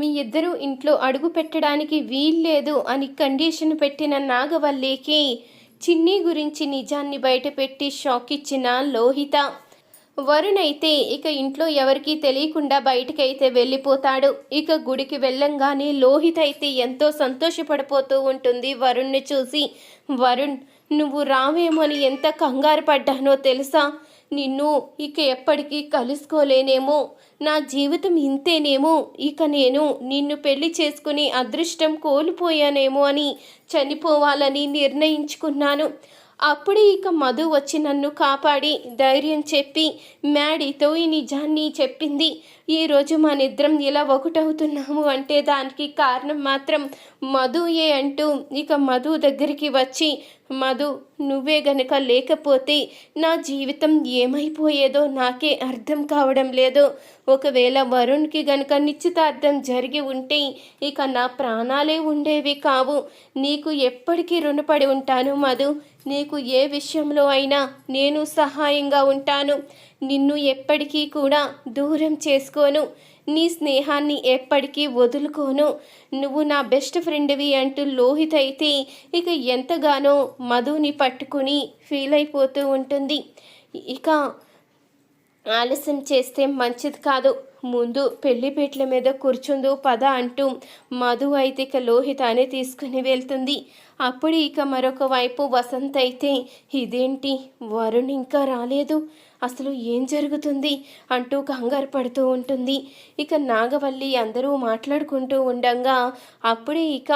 మీ ఇద్దరూ ఇంట్లో అడుగు పెట్టడానికి వీల్లేదు అని కండిషన్ పెట్టిన నాగవల్లికి చిన్ని గురించి నిజాన్ని బయటపెట్టి షాక్ ఇచ్చిన లోహిత. వరుణ్ అయితే ఇక ఇంట్లో ఎవరికీ తెలియకుండా బయటికైతే వెళ్ళిపోతాడు. ఇక గుడికి వెళ్ళంగానే లోహిత అయితే ఎంతో సంతోషపడిపోతూ ఉంటుంది వరుణ్ని చూసి. వరుణ్ నువ్వు రావేమో అని ఎంత కంగారు పడ్డానో తెలుసా? నిన్ను ఇక ఎప్పటికీ కలుసుకోలేనేమో. నా జీవితం ఇంతేనేమో. ఇక నేను నిన్ను పెళ్ళి చేసుకుని అదృష్టం కోల్పోయానేమో అని చనిపోవాలని నిర్ణయించుకున్నాను. అప్పుడే ఇక మధు వచ్చి నన్ను కాపాడి ధైర్యం చెప్పి మ్యాడీతో ఈ నిజాన్ని చెప్పింది. ఈరోజు మనిద్దరం ఇలా ఒకటవుతున్నాము అంటే దానికి కారణం మాత్రం మధుయే అంటూ ఇక మధు దగ్గరికి వచ్చి మధు నువ్వే గనక లేకపోతే నా జీవితం ఏమైపోయేదో నాకే అర్థం కావడం లేదు. ఒకవేళ వరుణ్కి గనక నిశ్చితార్థం జరిగి ఉంటే ఇక నా ప్రాణాలే ఉండేవి కావు. నీకు ఎప్పటికీ రుణపడి ఉంటాను మధు. నీకు ఏ విషయంలో అయినా నేను సహాయంగా ఉంటాను. నిన్ను ఎప్పటికీ కూడా దూరం చేసుకోను. నీ స్నేహాన్ని ఎప్పటికీ వదులుకోను. నువ్వు నా బెస్ట్ ఫ్రెండ్వి అంటూ లోహిత్ అయితే ఇక ఎంతగానో మధుని పట్టుకుని ఫీల్ అయిపోతూ ఉంటుంది. ఇక ఆలస్యం చేస్తే మంచిది కాదు. ముందు పెళ్ళిపేట్ల మీద కూర్చుందో పద అంటూ మధు అయితే ఇక లోహితాన్ని తీసుకుని వెళ్తుంది. అప్పుడు ఇక మరొక వైపు వసంత్ అయితే ఇదేంటి? వరుణ్ ఇంకా రాలేదు. అసలు ఏం జరుగుతుంది అంటూ కంగారు పడుతూ ఉంటుంది. ఇక నాగవల్లి అందరూ మాట్లాడుకుంటూ ఉండగా అప్పుడే ఇక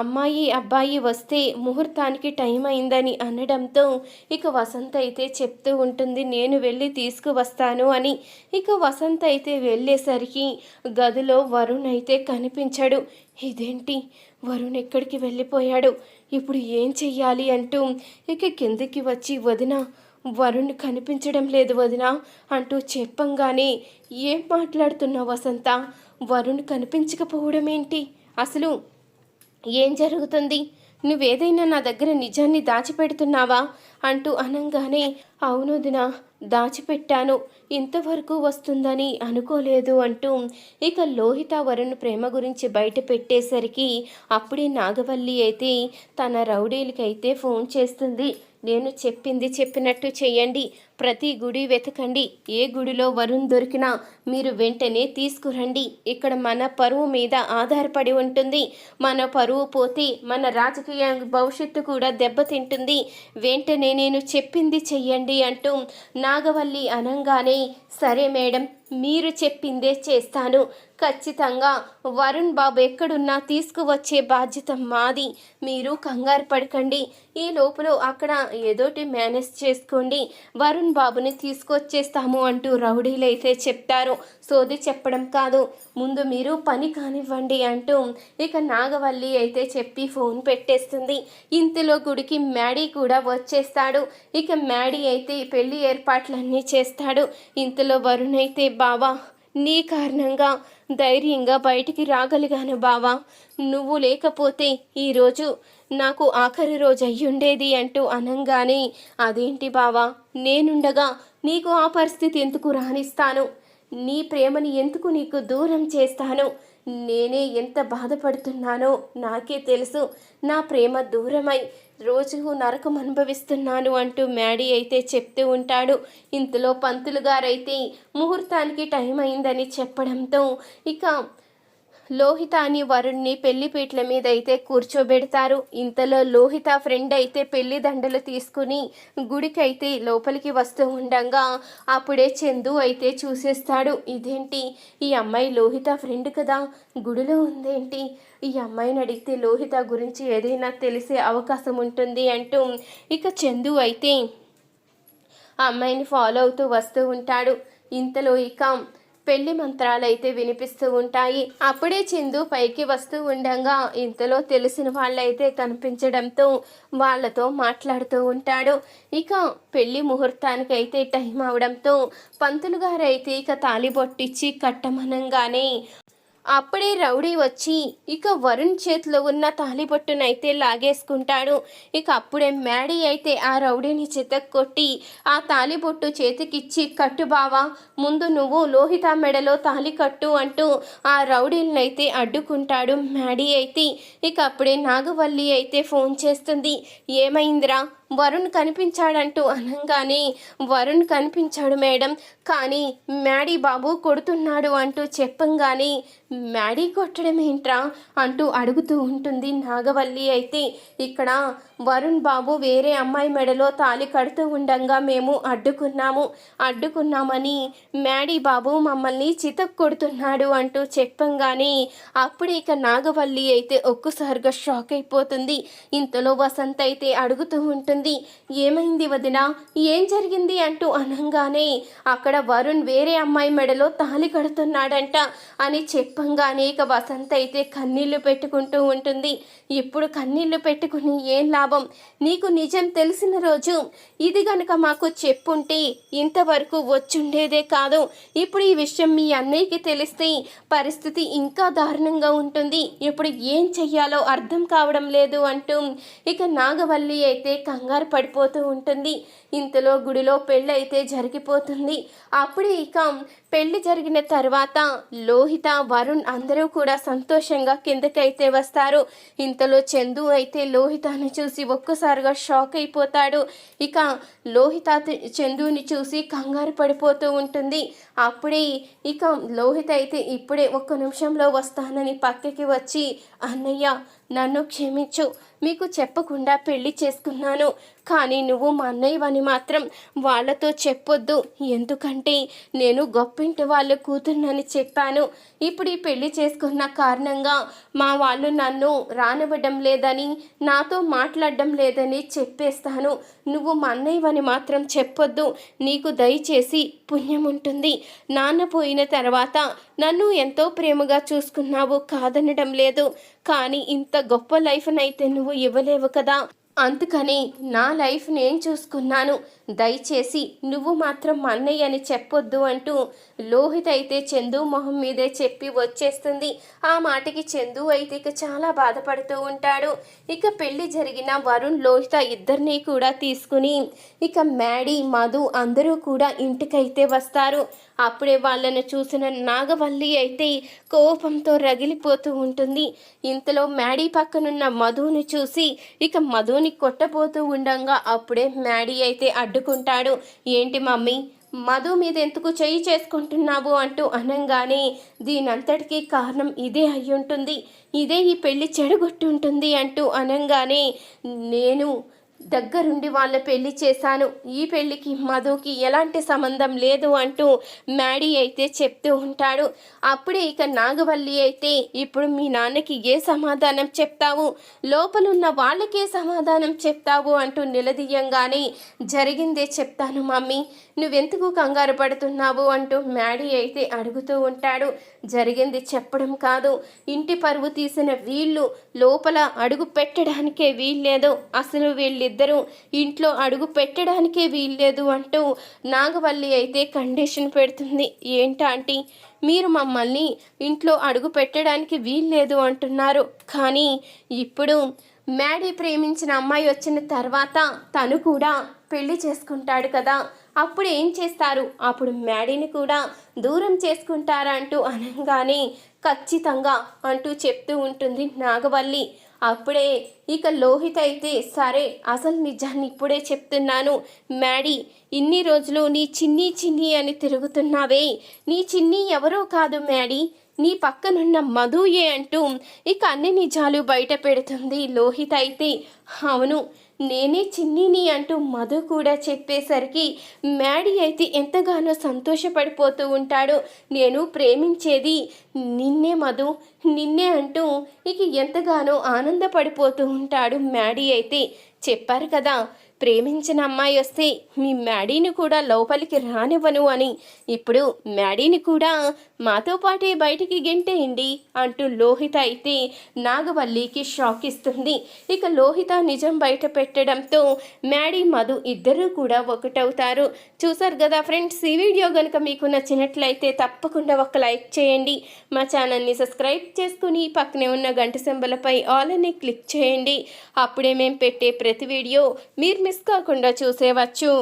అమ్మాయి అబ్బాయి వస్తే ముహూర్తానికి టైం అయిందని అనడంతో ఇక వసంత అయితే చెప్తూ ఉంటుంది నేను వెళ్ళి తీసుకువస్తాను అని. ఇక వసంత అయితే వెళ్ళేసరికి గదిలో వరుణ్ అయితే కనిపించాడు. ఇదేంటి? వరుణ్ ఎక్కడికి వెళ్ళిపోయాడు? ఇప్పుడు ఏం చెయ్యాలి అంటూ ఇక కిందికి వచ్చి వదిన వరుణ్ కనిపించడం లేదు వదిన అంటూ చెప్పంగానే ఏం మాట్లాడుతున్నావు వసంత? వరుణ్ కనిపించకపోవడం ఏంటి అసలు ఏం జరుగుతుంది? నువ్వేదైనా నా దగ్గర నిజాన్ని దాచిపెడుతున్నావా? అంటూ అనంగానే అవునొదిన దాచిపెట్టాను. ఇంతవరకు వస్తుందని అనుకోలేదు అంటూ ఇక లోహిత వరుణ్ ప్రేమ గురించి బయట పెట్టేసరికి అప్పుడే నాగవల్లి అయితే తన రౌడీలకైతే ఫోన్ చేస్తుంది. నేను చెప్పింది చెప్పినట్టు చేయండి. ప్రతి గుడి వెతకండి. ఏ గుడిలో వరుణ్ దొరికినా మీరు వెంటనే తీసుకురండి. ఇక్కడ మన పరువు మీద ఆధారపడి ఉంటుంది. మన పరువు పోతే మన రాజకీయ భవిష్యత్తు కూడా దెబ్బతింటుంది. వెంటనే నేను చెప్పింది చెయ్యండి అంటూ నాగవల్లి అనంగానే సరే మేడం మీరు చెప్పిందే చేస్తాను. ఖచ్చితంగా వరుణ్ బాబు ఎక్కడున్నా తీసుకువచ్చే బాధ్యత మాది. మీరు కంగారు పడకండి. ఈ లోపల అక్కడ ఏదోటి మేనేజ్ చేసుకోండి. వరుణ్ బాబుని తీసుకొచ్చేస్తాము అంటూ రౌడీలు అయితే చెప్తారు. సోది చెప్పడం కాదు. ముందు మీరు పని కానివ్వండి అంటూ ఇక నాగవల్లి అయితే చెప్పి ఫోన్ పెట్టేస్తుంది. ఇంతలో గుడికి మ్యాడీ కూడా వచ్చేస్తాడు. ఇక మ్యాడీ అయితే పెళ్ళి ఏర్పాట్లన్నీ చేస్తాడు. ఇంతలో వరుణ్ అయితే బావా నీ కారణంగా ధైర్యంగా బయటికి రాగలిగాను బావా. నువ్వు లేకపోతే ఈరోజు నాకు ఆఖరి రోజు అయ్యుండేది అంటూ అనంగానే అదేంటి బావా? నేనుండగా నీకు ఆ పరిస్థితి ఎందుకు రాణిస్తాను నీ ప్రేమని ఎందుకు నీకు దూరం చేస్తాను? నేనే ఎంత బాధపడుతున్నానో నాకే తెలుసు. నా ప్రేమ దూరమై రోజు నరకం అనుభవిస్తున్నాను అంటూ మ్యాడీ అయితే చెప్తూ ఉంటాడు. ఇంతలో పంతులు గారైతే ముహూర్తానికి టైం అయిందని చెప్పడంతో ఇక లోహిత అని వరుణ్ణి పెళ్ళిపీట్ల మీద అయితే కూర్చోబెడతారు. ఇంతలో లోహిత ఫ్రెండ్ అయితే పెళ్ళి దండలు తీసుకుని గుడికి అయితే లోపలికి వస్తూ ఉండగా అప్పుడే చందు అయితే చూసేస్తాడు. ఇదేంటి? ఈ అమ్మాయి లోహిత ఫ్రెండ్ కదా? గుడిలో ఉందేంటి? ఈ అమ్మాయిని అడిగితే లోహిత గురించి ఏదైనా తెలిసే అవకాశం ఉంటుంది అంటూ ఇక చందు అయితే ఆ అమ్మాయిని ఫాలో అవుతూ వస్తూ ఉంటాడు. ఇంతలో ఇక పెళ్ళి మంత్రాలు అయితే వినిపిస్తూ ఉంటాయి. అప్పుడే చిందు పైకి వస్తూ ఉండగా ఇంతలో తెలిసిన వాళ్ళైతే కనిపించడంతో వాళ్ళతో మాట్లాడుతూ ఉంటాడు. ఇక పెళ్ళి ముహూర్తానికి అయితే టైం అవడంతో పంతులు గారైతే ఇక ఇక తాలిబొట్టిచ్చి కట్టమనంగానే అప్పుడే రౌడీ వచ్చి ఇక వరుణ్ చేతిలో ఉన్న తాలిబొట్టునైతే లాగేసుకుంటాడు. ఇక అప్పుడే మ్యాడీ అయితే ఆ రౌడీని కొట్టి ఆ తాలిబొట్టు చేతికిచ్చి కట్టు బావా ముందు నువ్వు లోహిత మెడలో తాలి కట్టు అంటూ ఆ రౌడీలనైతే అడ్డుకుంటాడు మ్యాడీ అయితే. ఇక అప్పుడే నాగవల్లి అయితే ఫోన్ చేస్తుంది ఏమైందిరా వరుణ్ కనిపించాడంటూ అనగానే వరుణ్ కనిపించాడు మేడం. కానీ మ్యాడీ బాబు కొడుతున్నాడు అంటూ చెప్పంగానే మ్యాడీ కొట్టడం ఏంట్రా అంటూ అడుగుతూ ఉంటుంది నాగవల్లి. అయితే ఇక్కడ వరుణ్ బాబు వేరే అమ్మాయి మెడలో తాలి కడుతూ ఉండంగా మేము అడ్డుకున్నాము. అడ్డుకున్నామని మ్యాడీ బాబు మమ్మల్ని చితక్ కొడుతున్నాడు అంటూ చెప్పంగానే అప్పుడు ఇక నాగవల్లి అయితే ఒక్కసారిగా షాక్ అయిపోతుంది. ఇంతలో వసంత్ అయితే అడుగుతూ ఉంటుంది ఏమైంది వదిన? ఏం జరిగింది అంటూ అనగానే అక్కడ వరుణ్ వేరే అమ్మాయి మెడలో తాలి కడుతున్నాడంట అని చెప్పంగానే ఇక వసంత్ అయితే కన్నీళ్ళు పెట్టుకుంటూ ఉంటుంది. ఇప్పుడు కన్నీళ్ళు పెట్టుకుని ఏం లాభం? నీకు నిజం తెలిసిన రోజు. ఇది గనక మాకు చెప్పుంటే ఇంతవరకు వచ్చుండేదే కాదు. ఇప్పుడు ఈ విషయం మీ అన్నయ్యకి తెలిస్తే పరిస్థితి ఇంకా దారుణంగా ఉంటుంది. ఇప్పుడు ఏం చెయ్యాలో అర్థం కావడం లేదు అంటూ ఇక నాగవల్లి అయితే కంగారు పడిపోతూ ఉంటుంది. ఇంతలో గుడిలో పెళ్ళైతే జరిగిపోతుంది. అప్పుడే ఇక పెళ్ళి జరిగిన తర్వాత లోహిత వరుణ్ అందరూ కూడా సంతోషంగా కిందకైతే వస్తారు. ఇంతలో చందు అయితే లోహితను చూసి ఒక్కసారిగా షాక్ అయిపోతాడు. ఇక లోహిత చందుని చూసి కంగారు పడిపోతూ ఉంటుంది. అప్పుడే ఇక లోహిత అయితే ఇప్పుడే ఒక్క నిమిషంలో వస్తానని పక్కకి వచ్చి అన్నయ్య నన్ను క్షమించు. మీకు చెప్పకుండా పెళ్ళి చేసుకున్నాను. కానీ నువ్వు మా అన్నయ్యవని మాత్రం వాళ్ళతో చెప్పొద్దు. ఎందుకంటే నేను గొప్పింటి వాళ్ళు కూతుర్నని చెప్పాను. ఇప్పుడు ఈ పెళ్ళి చేసుకున్న కారణంగా మా వాళ్ళు నన్ను రానివ్వడం లేదని నాతో మాట్లాడడం లేదని చెప్పేస్తాను. నువ్వు మా అన్నయ్యవని మాత్రం చెప్పొద్దు. నీకు దయచేసి పుణ్యం ఉంటుంది. నాన్న పోయిన తర్వాత నన్ను ఎంతో ప్రేమగా చూసుకున్నావు కాదనడం లేదు. కానీ ఇంత గొప్ప లైఫ్నైతే నువ్వు ఇవ్వలేవు కదా. అందుకని నా లైఫ్ నేను చూసుకున్నాను. దయచేసి నువ్వు మాత్రం అన్నయ్య అని చెప్పొద్దు అంటూ లోహిత్ అయితే చందు మొహం మీదే చెప్పి వచ్చేస్తుంది. ఆ మాటకి చందు అయితే ఇక చాలా బాధపడుతూ ఉంటాడు. ఇక పెళ్ళి జరిగిన వరుణ్ లోహిత ఇద్దరిని కూడా తీసుకుని ఇక మ్యాడీ మధు అందరూ కూడా ఇంటికైతే వస్తారు. అప్పుడే వాళ్ళను చూసిన నాగవల్లి అయితే కోపంతో రగిలిపోతూ ఉంటుంది. ఇంతలో మ్యాడీ పక్కనున్న మధుని చూసి ఇక మధుని కొట్టబోతూ ఉండంగా అప్పుడే మ్యాడీ అయితే అడ్డుకుంటాడు. ఏంటి మమ్మీ మధు మీద ఎందుకు చేయి చేసుకుంటున్నావు? అంటూ అనంగానే దీనంతటికీ కారణం ఇదే అయ్యుంటుంది ఇదే ఈ పెళ్ళి చెడగొట్టుంటుంది అంటూ అనంగానే నేను దగ్గరుండి వాళ్ళ పెళ్ళి చేశాను. ఈ పెళ్ళికి మధుకి ఎలాంటి సంబంధం లేదు అంటూ మ్యాడీ అయితే చెప్తూ ఉంటాడు. అప్పుడే ఇక నాగవల్లి అయితే ఇప్పుడు మీ నాన్నకి ఏ సమాధానం చెప్తావు? లోపలున్న వాళ్ళకే సమాధానం చెప్తావు? అంటూ నిలదీయంగానే జరిగిందే చెప్తాను మమ్మీ. నువ్వెందుకు కంగారు పడుతున్నావు? అంటూ మ్యాడీ అయితే అడుగుతూ ఉంటాడు. జరిగింది చెప్పడం కాదు. ఇంటి పరువు తీసిన వీళ్ళు లోపల అడుగు పెట్టడానికే వీల్లేదు. అసలు వీళ్ళిద్దరూ ఇంట్లో అడుగు పెట్టడానికే వీల్లేదు అంటూ నాగవల్లి అయితే కండిషన్ పెడుతుంది. ఏంటంటే మీరు మమ్మల్ని ఇంట్లో అడుగు పెట్టడానికి వీల్లేదు అంటున్నారు. కానీ ఇప్పుడు మ్యాడీ ప్రేమించిన అమ్మాయి వచ్చిన తర్వాత తను కూడా పెళ్ళి చేసుకుంటాడు కదా. అప్పుడు ఏం చేస్తారు? అప్పుడు మ్యాడీని కూడా దూరం చేసుకుంటారా అంటూ అనగానే ఖచ్చితంగా అంటూ చెప్తూ ఉంటుంది నాగవల్లి. అప్పుడే ఇక లోహిత్ అయితే సరే అసలు నిజాన్ని ఇప్పుడే చెప్తున్నాను. మ్యాడీ ఇన్ని రోజులు నీ చిన్ని చిన్ని అని తిరుగుతున్నావే. నీ చిన్ని ఎవరో కాదు మ్యాడీ. నీ పక్కనున్న మధుయే అంటూ ఇక అన్ని నిజాలు బయట పెడుతుంది లోహిత్ అయితే. అవును నేనే చిన్నిని అంటూ మధు కూడా చెప్పేసరికి మ్యాడీ అయితే ఎంతగానో సంతోషపడిపోతూ ఉంటాడు. నేను ప్రేమించేది నిన్నే మధు. నిన్నే అంటూ ఇక ఎంతగానో ఆనందపడిపోతూ ఉంటాడు మ్యాడీ అయితే. చెప్పారు కదా. ప్రేమించిన అమ్మాయి వస్తే మీ మ్యాడీని కూడా లోపలికి రానివ్వను అని. ఇప్పుడు మ్యాడీని కూడా మాతో పాటే బయటికి గెంటేయండి అంటూ లోహిత అయితే నాగవల్లికి షాక్ ఇస్తుంది. ఇక లోహిత నిజం బయట పెట్టడంతో మ్యాడీ మధు ఇద్దరూ కూడా ఒకటవుతారు. చూసారు కదా ఫ్రెండ్స్ ఈ వీడియో కనుక మీకు నచ్చినట్లయితే తప్పకుండా ఒక లైక్ చేయండి. మా ఛానల్ని సబ్స్క్రైబ్ చేసుకుని పక్కనే ఉన్న గంట సింబలపై ఆల్ అని క్లిక్ చేయండి. అప్పుడే మేము పెట్టే ప్రతి వీడియో మీరు మిస్ కాకుండా చూసేవచ్చు.